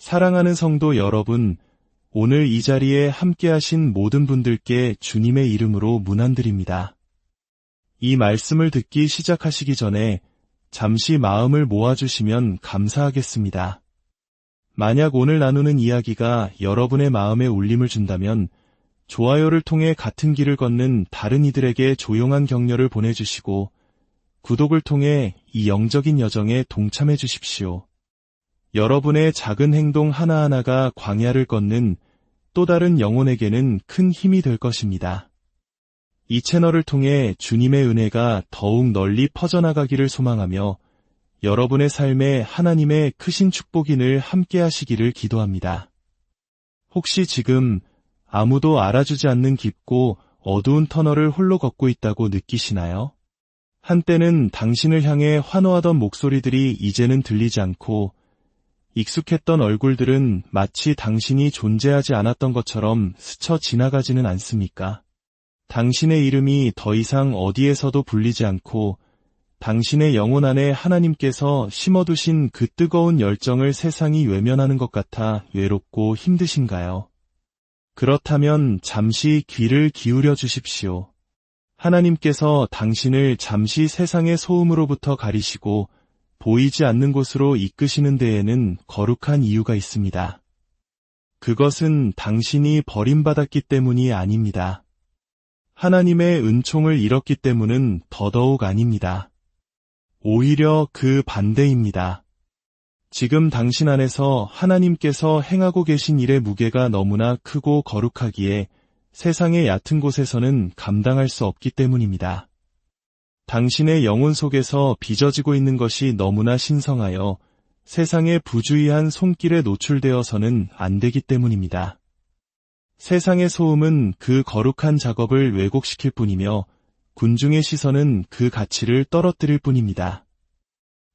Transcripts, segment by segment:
사랑하는 성도 여러분, 오늘 이 자리에 함께하신 모든 분들께 주님의 이름으로 문안드립니다. 이 말씀을 듣기 시작하시기 전에 잠시 마음을 모아주시면 감사하겠습니다. 만약 오늘 나누는 이야기가 여러분의 마음에 울림을 준다면 좋아요를 통해 같은 길을 걷는 다른 이들에게 조용한 격려를 보내주시고 구독을 통해 이 영적인 여정에 동참해 주십시오. 여러분의 작은 행동 하나하나가 광야를 걷는 또 다른 영혼에게는 큰 힘이 될 것입니다. 이 채널을 통해 주님의 은혜가 더욱 널리 퍼져나가기를 소망하며 여러분의 삶에 하나님의 크신 축복인을 함께 하시기를 기도합니다. 혹시 지금 아무도 알아주지 않는 깊고 어두운 터널을 홀로 걷고 있다고 느끼시나요? 한때는 당신을 향해 환호하던 목소리들이 이제는 들리지 않고 익숙했던 얼굴들은 마치 당신이 존재하지 않았던 것처럼 스쳐 지나가지는 않습니까? 당신의 이름이 더 이상 어디에서도 불리지 않고 당신의 영혼 안에 하나님께서 심어두신 그 뜨거운 열정을 세상이 외면하는 것 같아 외롭고 힘드신가요? 그렇다면 잠시 귀를 기울여 주십시오. 하나님께서 당신을 잠시 세상의 소음으로부터 가리시고 보이지 않는 곳으로 이끄시는 데에는 거룩한 이유가 있습니다. 그것은 당신이 버림받았기 때문이 아닙니다. 하나님의 은총을 잃었기 때문은 더더욱 아닙니다. 오히려 그 반대입니다. 지금 당신 안에서 하나님께서 행하고 계신 일의 무게가 너무나 크고 거룩하기에 세상의 얕은 곳에서는 감당할 수 없기 때문입니다. 당신의 영혼 속에서 빚어지고 있는 것이 너무나 신성하여 세상의 부주의한 손길에 노출되어서는 안 되기 때문입니다. 세상의 소음은 그 거룩한 작업을 왜곡시킬 뿐이며 군중의 시선은 그 가치를 떨어뜨릴 뿐입니다.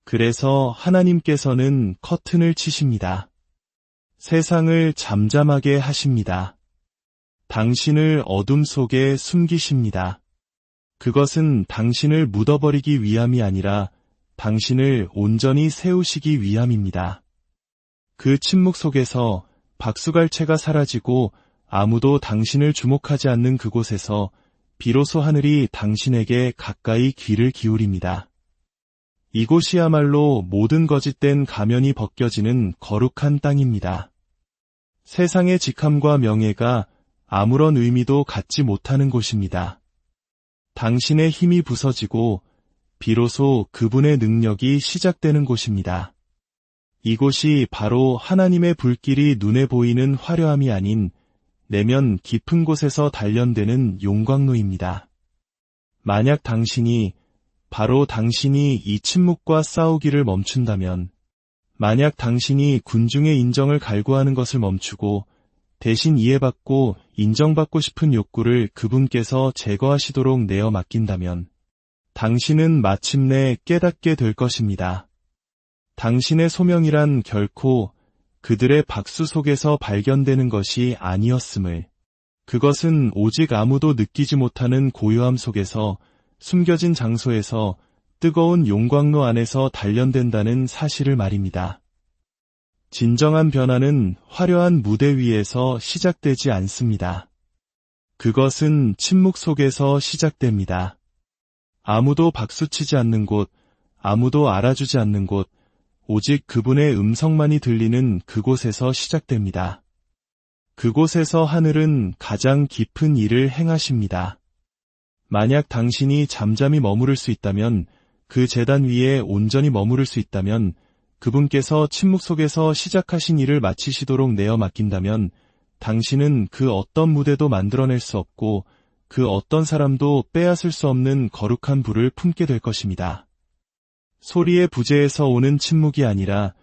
그래서 하나님께서는 커튼을 치십니다. 세상을 잠잠하게 하십니다. 당신을 어둠 속에 숨기십니다. 그것은 당신을 묻어버리기 위함이 아니라 당신을 온전히 세우시기 위함입니다. 그 침묵 속에서 박수갈채가 사라지고 아무도 당신을 주목하지 않는 그곳에서 비로소 하늘이 당신에게 가까이 귀를 기울입니다. 이곳이야말로 모든 거짓된 가면이 벗겨지는 거룩한 땅입니다. 세상의 직함과 명예가 아무런 의미도 갖지 못하는 곳입니다. 당신의 힘이 부서지고 비로소 그분의 능력이 시작되는 곳입니다. 이곳이 바로 하나님의 불길이 눈에 보이는 화려함이 아닌 내면 깊은 곳에서 단련되는 용광로입니다. 만약 당신이 바로 당신이 이 침묵과 싸우기를 멈춘다면 만약 당신이 군중의 인정을 갈구하는 것을 멈추고 대신 이해받고 인정받고 싶은 욕구를 그분께서 제거하시도록 내어 맡긴다면 당신은 마침내 깨닫게 될 것입니다. 당신의 소명이란 결코 그들의 박수 속에서 발견되는 것이 아니었음을 그것은 오직 아무도 느끼지 못하는 고요함 속에서 숨겨진 장소에서 뜨거운 용광로 안에서 단련된다는 사실을 말입니다. 진정한 변화는 화려한 무대 위에서 시작되지 않습니다. 그것은 침묵 속에서 시작됩니다. 아무도 박수치지 않는 곳, 아무도 알아주지 않는 곳, 오직 그분의 음성만이 들리는 그곳에서 시작됩니다. 그곳에서 하늘은 가장 깊은 일을 행하십니다. 만약 당신이 잠잠히 머무를 수 있다면, 그 재단 위에 온전히 머무를 수 있다면, 그분께서 침묵 속에서 시작하신 일을 마치시도록 내어 맡긴다면 당신은 그 어떤 무대도 만들어낼 수 없고 그 어떤 사람도 빼앗을 수 없는 거룩한 불을 품게 될 것입니다. 소리의 부재에서 오는 침묵이 아니라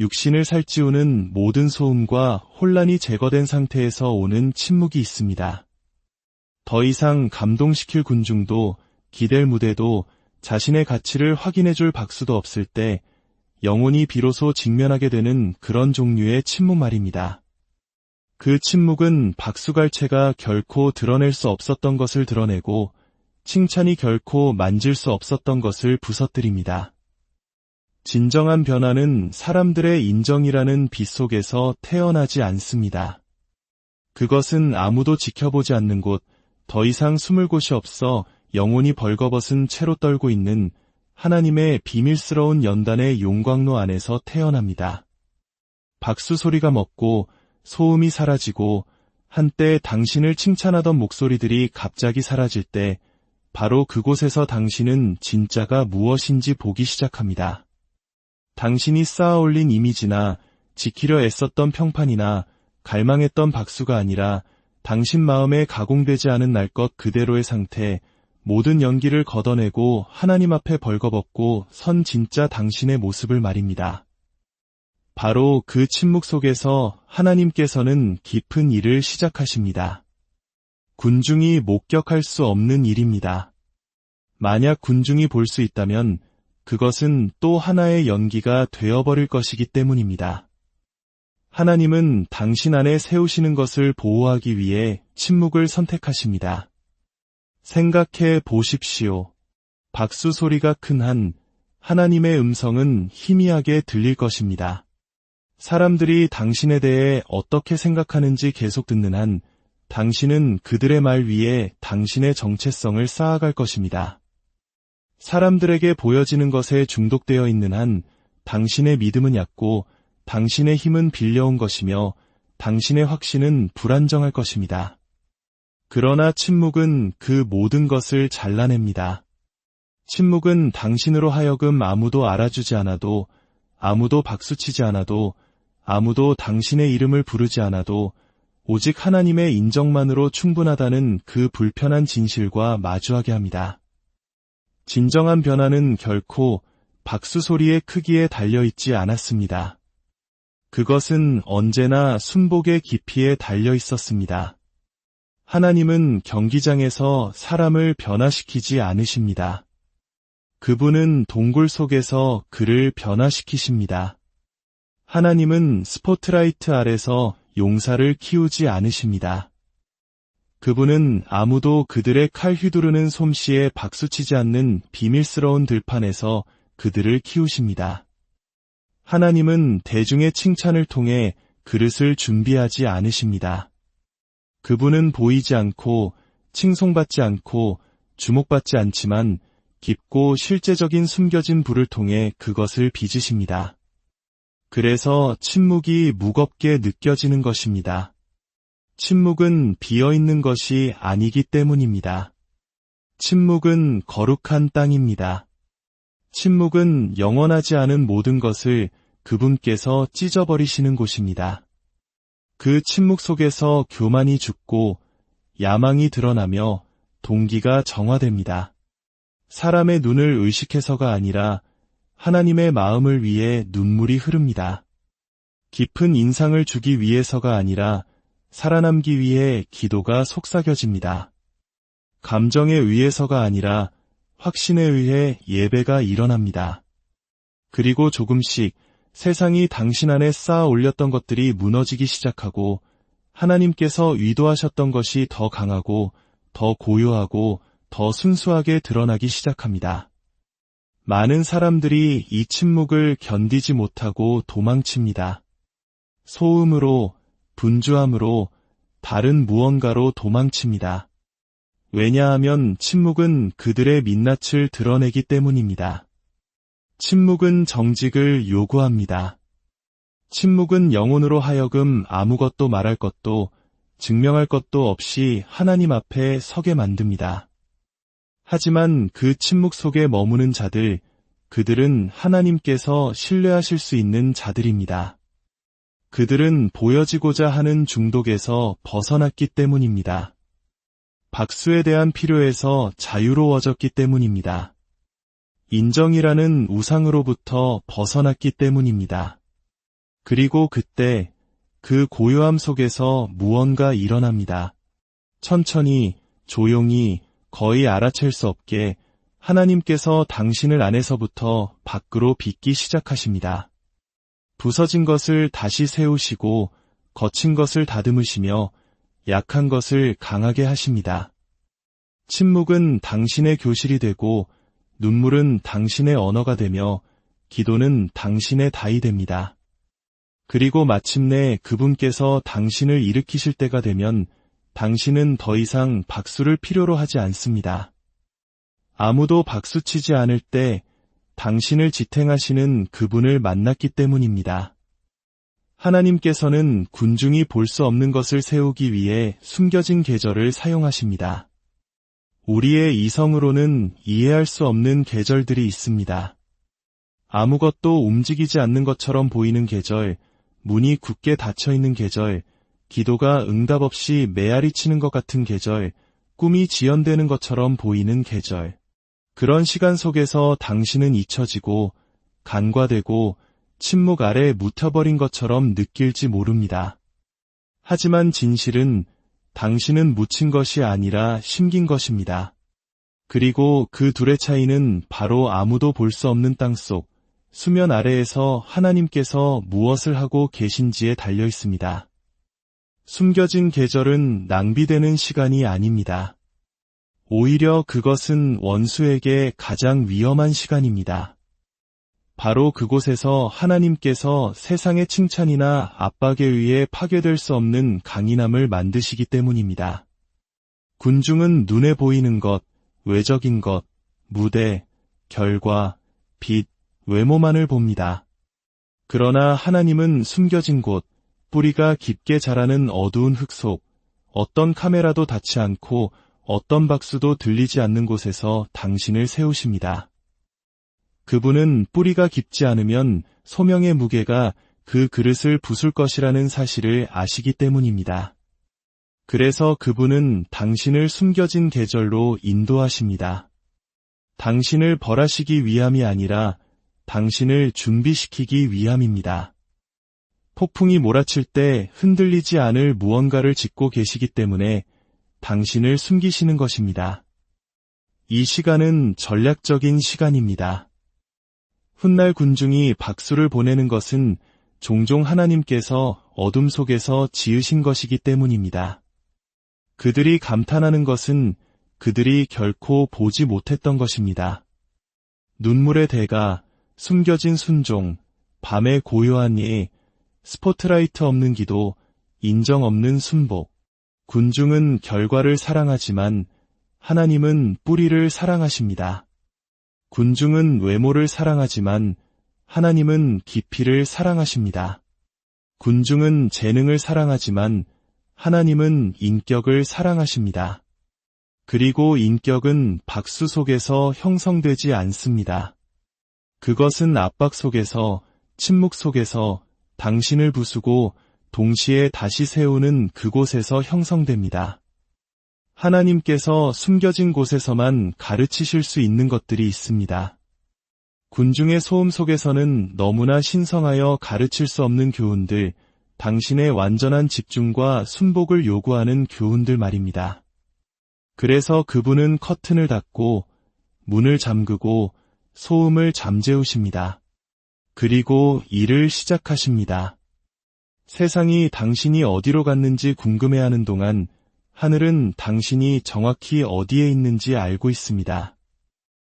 육신을 살찌우는 모든 소음과 혼란이 제거된 상태에서 오는 침묵이 있습니다. 더 이상 감동시킬 군중도 기댈 무대도 자신의 가치를 확인해줄 박수도 없을 때 영혼이 비로소 직면하게 되는 그런 종류의 침묵 말입니다. 그 침묵은 박수갈채가 결코 드러낼 수 없었던 것을 드러내고 칭찬이 결코 만질 수 없었던 것을 부서뜨립니다. 진정한 변화는 사람들의 인정이라는 빛 속에서 태어나지 않습니다. 그것은 아무도 지켜보지 않는 곳, 더 이상 숨을 곳이 없어 영혼이 벌거벗은 채로 떨고 있는 하나님의 비밀스러운 연단의 용광로 안에서 태어납니다. 박수 소리가 먹고 소음이 사라지고 한때 당신을 칭찬하던 목소리들이 갑자기 사라질 때 바로 그곳에서 당신은 진짜가 무엇인지 보기 시작합니다. 당신이 쌓아 올린 이미지나 지키려 애썼던 평판이나 갈망했던 박수가 아니라 당신 마음에 가공되지 않은 날 것 그대로의 상태, 모든 연기를 걷어내고 하나님 앞에 벌거벗고 선 진짜 당신의 모습을 말입니다. 바로 그 침묵 속에서 하나님께서는 깊은 일을 시작하십니다. 군중이 목격할 수 없는 일입니다. 만약 군중이 볼 수 있다면 그것은 또 하나의 연기가 되어버릴 것이기 때문입니다. 하나님은 당신 안에 세우시는 것을 보호하기 위해 침묵을 선택하십니다. 생각해 보십시오. 박수 소리가 큰 한 하나님의 음성은 희미하게 들릴 것입니다. 사람들이 당신에 대해 어떻게 생각하는지 계속 듣는 한 당신은 그들의 말 위에 당신의 정체성을 쌓아갈 것입니다. 사람들에게 보여지는 것에 중독되어 있는 한 당신의 믿음은 얕고 당신의 힘은 빌려온 것이며 당신의 확신은 불안정할 것입니다. 그러나 침묵은 그 모든 것을 잘라냅니다. 침묵은 당신으로 하여금 아무도 알아주지 않아도, 아무도 박수치지 않아도, 아무도 당신의 이름을 부르지 않아도, 오직 하나님의 인정만으로 충분하다는 그 불편한 진실과 마주하게 합니다. 진정한 변화는 결코 박수 소리의 크기에 달려있지 않았습니다. 그것은 언제나 순복의 깊이에 달려 있었습니다. 하나님은 경기장에서 사람을 변화시키지 않으십니다. 그분은 동굴 속에서 그를 변화시키십니다. 하나님은 스포트라이트 아래서 용사를 키우지 않으십니다. 그분은 아무도 그들의 칼 휘두르는 솜씨에 박수치지 않는 비밀스러운 들판에서 그들을 키우십니다. 하나님은 대중의 칭찬을 통해 그릇을 준비하지 않으십니다. 그분은 보이지 않고 칭송받지 않고 주목받지 않지만 깊고 실제적인 숨겨진 불을 통해 그것을 빚으십니다. 그래서 침묵이 무겁게 느껴지는 것입니다. 침묵은 비어있는 것이 아니기 때문입니다. 침묵은 거룩한 땅입니다. 침묵은 영원하지 않은 모든 것을 그분께서 찢어버리시는 곳입니다. 그 침묵 속에서 교만이 죽고 야망이 드러나며 동기가 정화됩니다. 사람의 눈을 의식해서가 아니라 하나님의 마음을 위해 눈물이 흐릅니다. 깊은 인상을 주기 위해서가 아니라 살아남기 위해 기도가 속삭여집니다. 감정에 의해서가 아니라 확신에 의해 예배가 일어납니다. 그리고 조금씩 세상이 당신 안에 쌓아 올렸던 것들이 무너지기 시작하고 하나님께서 의도하셨던 것이 더 강하고 더 고요하고 더 순수하게 드러나기 시작합니다. 많은 사람들이 이 침묵을 견디지 못하고 도망칩니다. 소음으로, 분주함으로, 다른 무언가로 도망칩니다. 왜냐하면 침묵은 그들의 민낯을 드러내기 때문입니다. 침묵은 정직을 요구합니다. 침묵은 영혼으로 하여금 아무것도 말할 것도 증명할 것도 없이 하나님 앞에 서게 만듭니다. 하지만 그 침묵 속에 머무는 자들, 그들은 하나님께서 신뢰하실 수 있는 자들입니다. 그들은 보여지고자 하는 중독에서 벗어났기 때문입니다. 박수에 대한 필요에서 자유로워졌기 때문입니다. 인정이라는 우상으로부터 벗어났기 때문입니다. 그리고 그때 그 고요함 속에서 무언가 일어납니다. 천천히, 조용히, 거의 알아챌 수 없게 하나님께서 당신을 안에서부터 밖으로 빚기 시작하십니다. 부서진 것을 다시 세우시고 거친 것을 다듬으시며 약한 것을 강하게 하십니다. 침묵은 당신의 교실이 되고 눈물은 당신의 언어가 되며 기도는 당신의 다이 됩니다. 그리고 마침내 그분께서 당신을 일으키실 때가 되면 당신은 더 이상 박수를 필요로 하지 않습니다. 아무도 박수치지 않을 때 당신을 지탱하시는 그분을 만났기 때문입니다. 하나님께서는 군중이 볼 수 없는 것을 세우기 위해 숨겨진 계절을 사용하십니다. 우리의 이성으로는 이해할 수 없는 계절들이 있습니다. 아무것도 움직이지 않는 것처럼 보이는 계절, 문이 굳게 닫혀 있는 계절, 기도가 응답 없이 메아리 치는 것 같은 계절, 꿈이 지연되는 것처럼 보이는 계절. 그런 시간 속에서 당신은 잊혀지고, 간과되고, 침묵 아래 묻혀버린 것처럼 느낄지 모릅니다. 하지만 진실은 당신은 묻힌 것이 아니라 심긴 것입니다. 그리고 그 둘의 차이는 바로 아무도 볼 수 없는 땅 속, 수면 아래에서 하나님께서 무엇을 하고 계신지에 달려 있습니다. 숨겨진 계절은 낭비되는 시간이 아닙니다. 오히려 그것은 원수에게 가장 위험한 시간입니다. 바로 그곳에서 하나님께서 세상의 칭찬이나 압박에 의해 파괴될 수 없는 강인함을 만드시기 때문입니다. 군중은 눈에 보이는 것, 외적인 것, 무대, 결과, 빛, 외모만을 봅니다. 그러나 하나님은 숨겨진 곳, 뿌리가 깊게 자라는 어두운 흙 속, 어떤 카메라도 닿지 않고 어떤 박수도 들리지 않는 곳에서 당신을 세우십니다. 그분은 뿌리가 깊지 않으면 소명의 무게가 그 그릇을 부술 것이라는 사실을 아시기 때문입니다. 그래서 그분은 당신을 숨겨진 계절로 인도하십니다. 당신을 벌하시기 위함이 아니라 당신을 준비시키기 위함입니다. 폭풍이 몰아칠 때 흔들리지 않을 무언가를 짓고 계시기 때문에 당신을 숨기시는 것입니다. 이 시간은 전략적인 시간입니다. 훗날 군중이 박수를 보내는 것은 종종 하나님께서 어둠 속에서 지으신 것이기 때문입니다. 그들이 감탄하는 것은 그들이 결코 보지 못했던 것입니다. 눈물의 대가, 숨겨진 순종, 밤의 고요한 예, 스포트라이트 없는 기도, 인정 없는 순복. 군중은 결과를 사랑하지만 하나님은 뿌리를 사랑하십니다. 군중은 외모를 사랑하지만 하나님은 깊이를 사랑하십니다. 군중은 재능을 사랑하지만 하나님은 인격을 사랑하십니다. 그리고 인격은 박수 속에서 형성되지 않습니다. 그것은 압박 속에서, 침묵 속에서 당신을 부수고 동시에 다시 세우는 그곳에서 형성됩니다. 하나님께서 숨겨진 곳에서만 가르치실 수 있는 것들이 있습니다. 군중의 소음 속에서는 너무나 신성하여 가르칠 수 없는 교훈들, 당신의 완전한 집중과 순복을 요구하는 교훈들 말입니다. 그래서 그분은 커튼을 닫고 문을 잠그고 소음을 잠재우십니다. 그리고 일을 시작하십니다. 세상이 당신이 어디로 갔는지 궁금해하는 동안 하늘은 당신이 정확히 어디에 있는지 알고 있습니다.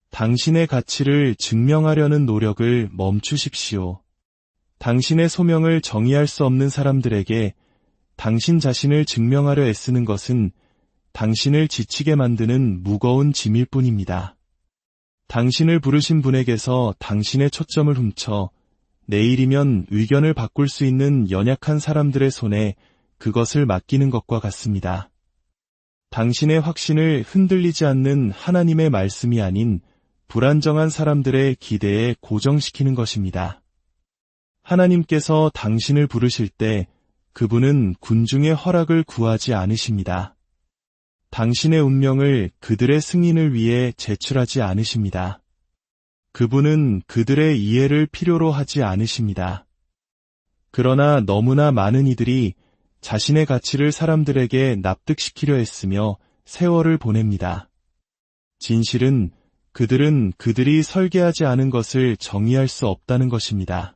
당신의 가치를 증명하려는 노력을 멈추십시오. 당신의 소명을 정의할 수 없는 사람들에게 당신 자신을 증명하려 애쓰는 것은 당신을 지치게 만드는 무거운 짐일 뿐입니다. 당신을 부르신 분에게서 당신의 초점을 훔쳐 내일이면 의견을 바꿀 수 있는 연약한 사람들의 손에 그것을 맡기는 것과 같습니다. 당신의 확신을 흔들리지 않는 하나님의 말씀이 아닌 불안정한 사람들의 기대에 고정시키는 것입니다. 하나님께서 당신을 부르실 때 그분은 군중의 허락을 구하지 않으십니다. 당신의 운명을 그들의 승인을 위해 제출하지 않으십니다. 그분은 그들의 이해를 필요로 하지 않으십니다. 그러나 너무나 많은 이들이 자신의 가치를 사람들에게 납득시키려 했으며 세월을 보냅니다. 진실은 그들은 그들이 설계하지 않은 것을 정의할 수 없다는 것입니다.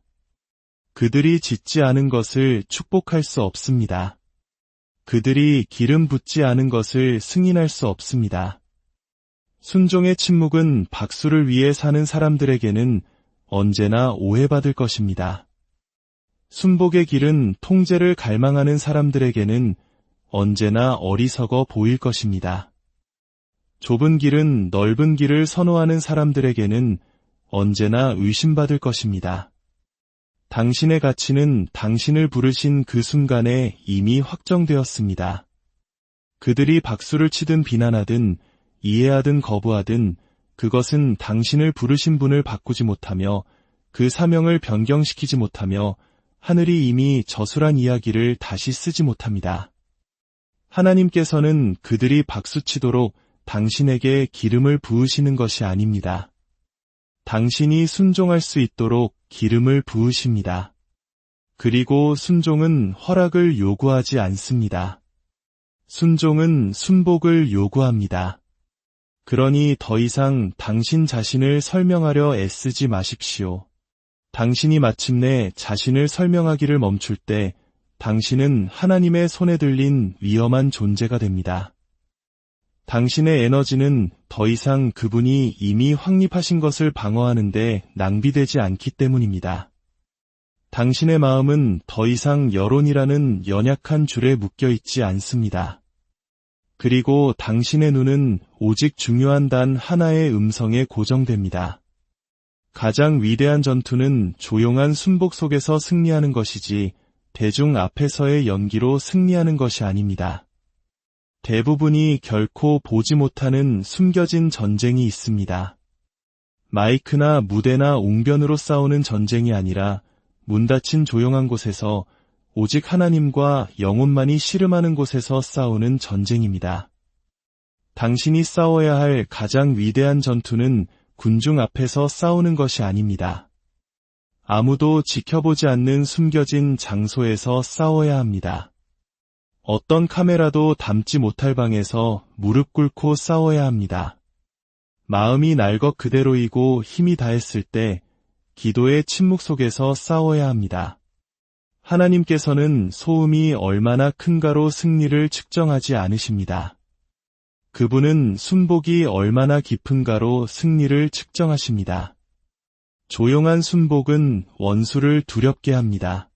그들이 짓지 않은 것을 축복할 수 없습니다. 그들이 기름 붓지 않은 것을 승인할 수 없습니다. 순종의 침묵은 박수를 위해 사는 사람들에게는 언제나 오해받을 것입니다. 순복의 길은 통제를 갈망하는 사람들에게는 언제나 어리석어 보일 것입니다. 좁은 길은 넓은 길을 선호하는 사람들에게는 언제나 의심받을 것입니다. 당신의 가치는 당신을 부르신 그 순간에 이미 확정되었습니다. 그들이 박수를 치든 비난하든 이해하든 거부하든 그것은 당신을 부르신 분을 바꾸지 못하며 그 사명을 변경시키지 못하며 하늘이 이미 저술한 이야기를 다시 쓰지 못합니다. 하나님께서는 그들이 박수치도록 당신에게 기름을 부으시는 것이 아닙니다. 당신이 순종할 수 있도록 기름을 부으십니다. 그리고 순종은 허락을 요구하지 않습니다. 순종은 순복을 요구합니다. 그러니 더 이상 당신 자신을 설명하려 애쓰지 마십시오. 당신이 마침내 자신을 설명하기를 멈출 때 당신은 하나님의 손에 들린 위험한 존재가 됩니다. 당신의 에너지는 더 이상 그분이 이미 확립하신 것을 방어하는데 낭비되지 않기 때문입니다. 당신의 마음은 더 이상 여론이라는 연약한 줄에 묶여 있지 않습니다. 그리고 당신의 눈은 오직 중요한 단 하나의 음성에 고정됩니다. 가장 위대한 전투는 조용한 순복 속에서 승리하는 것이지 대중 앞에서의 연기로 승리하는 것이 아닙니다. 대부분이 결코 보지 못하는 숨겨진 전쟁이 있습니다. 마이크나 무대나 웅변으로 싸우는 전쟁이 아니라 문 닫힌 조용한 곳에서 오직 하나님과 영혼만이 씨름하는 곳에서 싸우는 전쟁입니다. 당신이 싸워야 할 가장 위대한 전투는 군중 앞에서 싸우는 것이 아닙니다. 아무도 지켜보지 않는 숨겨진 장소에서 싸워야 합니다. 어떤 카메라도 담지 못할 방에서 무릎 꿇고 싸워야 합니다. 마음이 날 것 그대로이고 힘이 다했을 때 기도의 침묵 속에서 싸워야 합니다. 하나님께서는 소음이 얼마나 큰가로 승리를 측정하지 않으십니다. 그분은 순복이 얼마나 깊은가로 승리를 측정하십니다. 조용한 순복은 원수를 두렵게 합니다.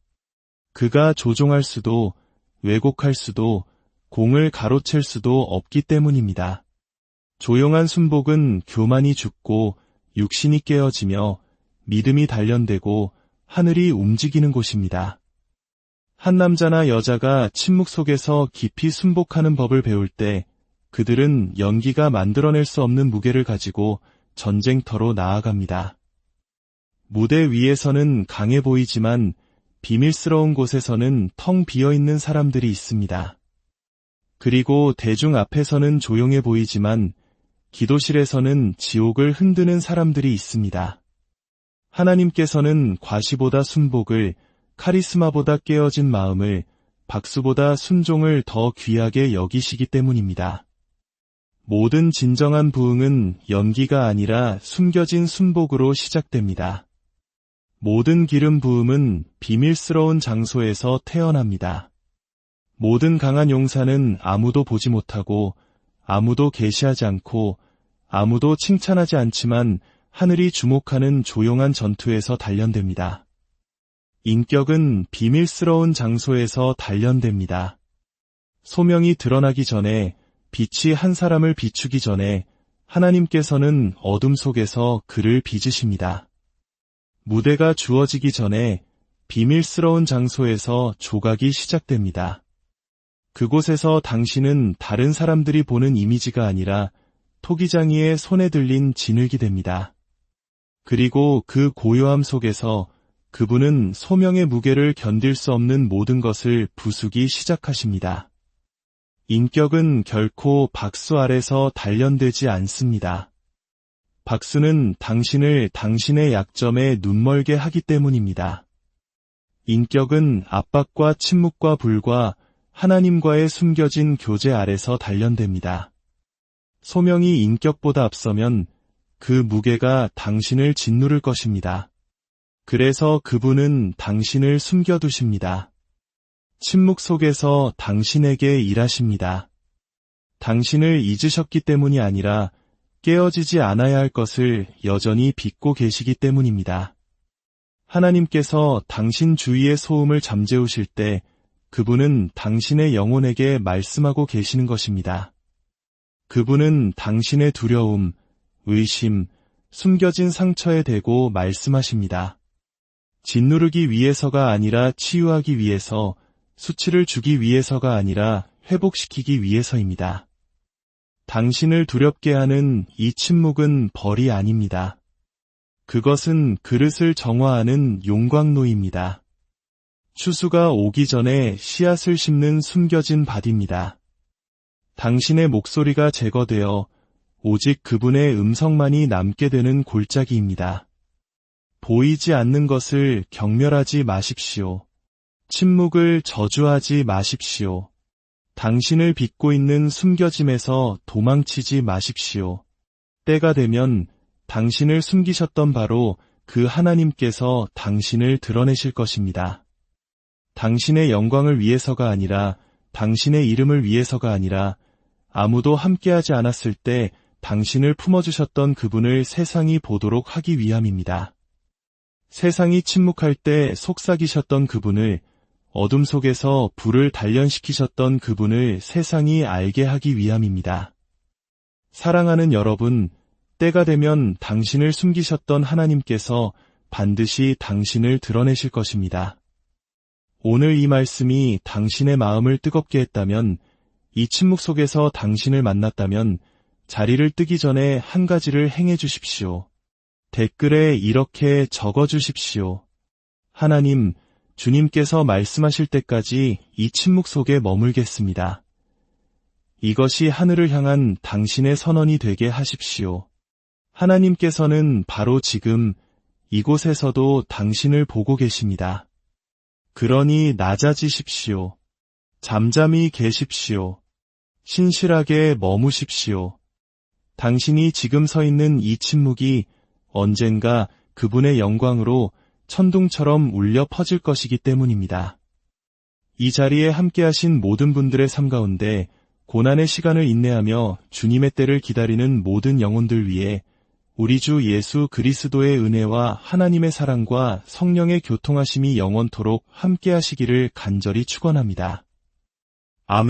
그가 조종할 수도 왜곡할 수도 공을 가로챌 수도 없기 때문입니다. 조용한 순복은 교만이 죽고 육신이 깨어지며 믿음이 단련되고 하늘이 움직이는 곳입니다. 한 남자나 여자가 침묵 속에서 깊이 순복하는 법을 배울 때 그들은 연기가 만들어낼 수 없는 무게를 가지고 전쟁터로 나아갑니다. 무대 위에서는 강해 보이지만 비밀스러운 곳에서는 텅 비어 있는 사람들이 있습니다. 그리고 대중 앞에서는 조용해 보이지만 기도실에서는 지옥을 흔드는 사람들이 있습니다. 하나님께서는 과시보다 순복을, 카리스마보다 깨어진 마음을, 박수보다 순종을 더 귀하게 여기시기 때문입니다. 모든 진정한 부흥은 연기가 아니라 숨겨진 순복으로 시작됩니다. 모든 기름 부음은 비밀스러운 장소에서 태어납니다. 모든 강한 용사는 아무도 보지 못하고 아무도 계시하지 않고 아무도 칭찬하지 않지만 하늘이 주목하는 조용한 전투에서 단련됩니다. 인격은 비밀스러운 장소에서 단련됩니다. 소명이 드러나기 전에 빛이 한 사람을 비추기 전에 하나님께서는 어둠 속에서 그를 빚으십니다. 무대가 주어지기 전에 비밀스러운 장소에서 조각이 시작됩니다. 그곳에서 당신은 다른 사람들이 보는 이미지가 아니라 토기장이의 손에 들린 진흙이 됩니다. 그리고 그 고요함 속에서 그분은 소명의 무게를 견딜 수 없는 모든 것을 부수기 시작하십니다. 인격은 결코 박수 아래서 단련되지 않습니다. 박수는 당신을 당신의 약점에 눈멀게 하기 때문입니다. 인격은 압박과 침묵과 불과 하나님과의 숨겨진 교제 아래서 단련됩니다. 소명이 인격보다 앞서면 그 무게가 당신을 짓누를 것입니다. 그래서 그분은 당신을 숨겨두십니다. 침묵 속에서 당신에게 일하십니다. 당신을 잊으셨기 때문이 아니라 깨어지지 않아야 할 것을 여전히 빚고 계시기 때문입니다. 하나님께서 당신 주위의 소음을 잠재우실 때 그분은 당신의 영혼에게 말씀하고 계시는 것입니다. 그분은 당신의 두려움, 의심, 숨겨진 상처에 대고 말씀하십니다. 짓누르기 위해서가 아니라 치유하기 위해서, 수치를 주기 위해서가 아니라 회복시키기 위해서입니다. 당신을 두렵게 하는 이 침묵은 벌이 아닙니다. 그것은 그릇을 정화하는 용광로입니다. 추수가 오기 전에 씨앗을 심는 숨겨진 밭입니다. 당신의 목소리가 제거되어 오직 그분의 음성만이 남게 되는 골짜기입니다. 보이지 않는 것을 경멸하지 마십시오. 침묵을 저주하지 마십시오. 당신을 빚고 있는 숨겨짐에서 도망치지 마십시오. 때가 되면 당신을 숨기셨던 바로 그 하나님께서 당신을 드러내실 것입니다. 당신의 영광을 위해서가 아니라 당신의 이름을 위해서가 아니라 아무도 함께하지 않았을 때 당신을 품어주셨던 그분을 세상이 보도록 하기 위함입니다. 세상이 침묵할 때 속삭이셨던 그분을 어둠 속에서 불을 단련시키셨던 그분을 세상이 알게 하기 위함입니다. 사랑하는 여러분, 때가 되면 당신을 숨기셨던 하나님께서 반드시 당신을 드러내실 것입니다. 오늘 이 말씀이 당신의 마음을 뜨겁게 했다면, 이 침묵 속에서 당신을 만났다면, 자리를 뜨기 전에 한 가지를 행해 주십시오. 댓글에 이렇게 적어 주십시오. 하나님, 주님께서 말씀하실 때까지 이 침묵 속에 머물겠습니다. 이것이 하늘을 향한 당신의 선언이 되게 하십시오. 하나님께서는 바로 지금 이곳에서도 당신을 보고 계십니다. 그러니 낮아지십시오. 잠잠히 계십시오. 신실하게 머무십시오. 당신이 지금 서 있는 이 침묵이 언젠가 그분의 영광으로 천둥처럼 울려 퍼질 것이기 때문입니다. 이 자리에 함께하신 모든 분들의 삶 가운데 고난의 시간을 인내하며 주님의 때를 기다리는 모든 영혼들 위해 우리 주 예수 그리스도의 은혜와 하나님의 사랑과 성령의 교통하심이 영원토록 함께하시기를 간절히 축원합니다. 아멘.